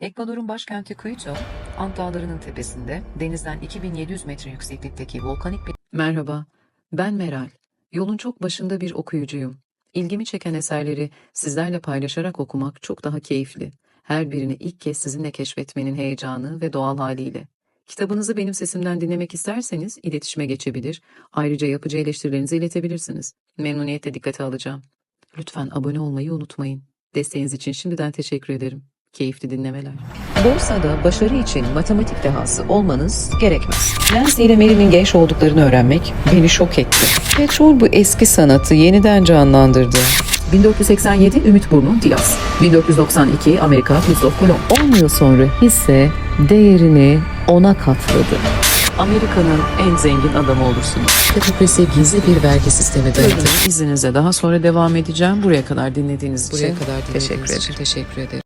Ekvador'un başkenti Quito, Ant Dağları'nın tepesinde denizden 2700 metre yükseklikteki volkanik bir... Merhaba, ben Meral. Yolun çok başında bir okuyucuyum. İlgimi çeken eserleri sizlerle paylaşarak okumak çok daha keyifli. Her birini ilk kez sizinle keşfetmenin heyecanı ve doğal haliyle. Kitabınızı benim sesimden dinlemek isterseniz iletişime geçebilir, ayrıca yapıcı eleştirilerinizi iletebilirsiniz. Memnuniyetle dikkate alacağım. Lütfen abone olmayı unutmayın. Desteğiniz için şimdiden teşekkür ederim. Keyifli dinlemeler. Borsada başarı için matematik dehası olmanız gerekmez. Nancy ile Mary'nin genç olduklarını öğrenmek beni şok etti. Petrol bu eski sanatı yeniden canlandırdı. 1487 Ümit Burnu Diaz. 1492 Amerika Christoph Kolomb. 10 yıl sonra hisse değerini ona katladı. Amerika'nın en zengin adamı olursunuz. Demokrasi gizli bir vergi sistemi dayadı. İzninizle daha sonra devam edeceğim. Buraya kadar dinlediğiniz için, Buraya kadar dinlediğiniz teşekkür ederim. için teşekkür ederim.